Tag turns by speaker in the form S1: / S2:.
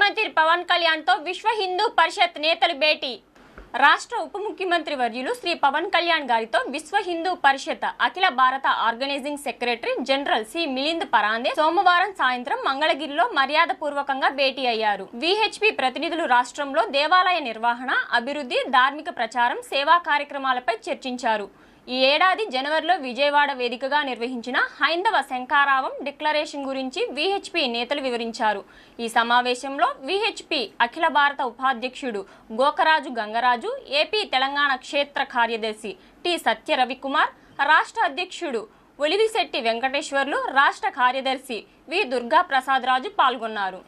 S1: ముఖ్యమంత్రి పవన్ కళ్యాణ్తో విశ్వ హిందూ పరిషత్ నేతలు భేటీ. రాష్ట్ర ఉప ముఖ్యమంత్రి వర్యులు శ్రీ పవన్ కళ్యాణ్ గారితో విశ్వ హిందూ పరిషత్ అఖిల భారత organizing secretary general C. Milind Parande సోమవారం సాయంత్రం మంగళగిరిలో మర్యాద పూర్వకంగా భేటీ అయ్యారు. విహెచ్పి ప్రతినిధులు రాష్ట్రంలో దేవాలయ నిర్వహణ అభివృద్ధి ధార్మిక ప్రచారం సేవా కార్యక్రమాలపై చర్చించారు. ఈ ఏడాది జనవరిలో విజయవాడ వేదికగా నిర్వహించిన హైందవ శంకారావం డిక్లరేషన్ గురించి విహెచ్పి నేతలు వివరించారు. ఈ సమావేశంలో విహెచ్పి అఖిల భారత ఉపాధ్యక్షుడు గోకరాజు గంగరాజు ఏపీ తెలంగాణ క్షేత్ర కార్యదర్శి టి సత్య రవికుమార్ రాష్ట్ర అధ్యక్షుడు ఒలివిశెట్టి వెంకటేశ్వర్లు రాష్ట్ర కార్యదర్శి వి దుర్గా ప్రసాద్ రాజు పాల్గొన్నారు.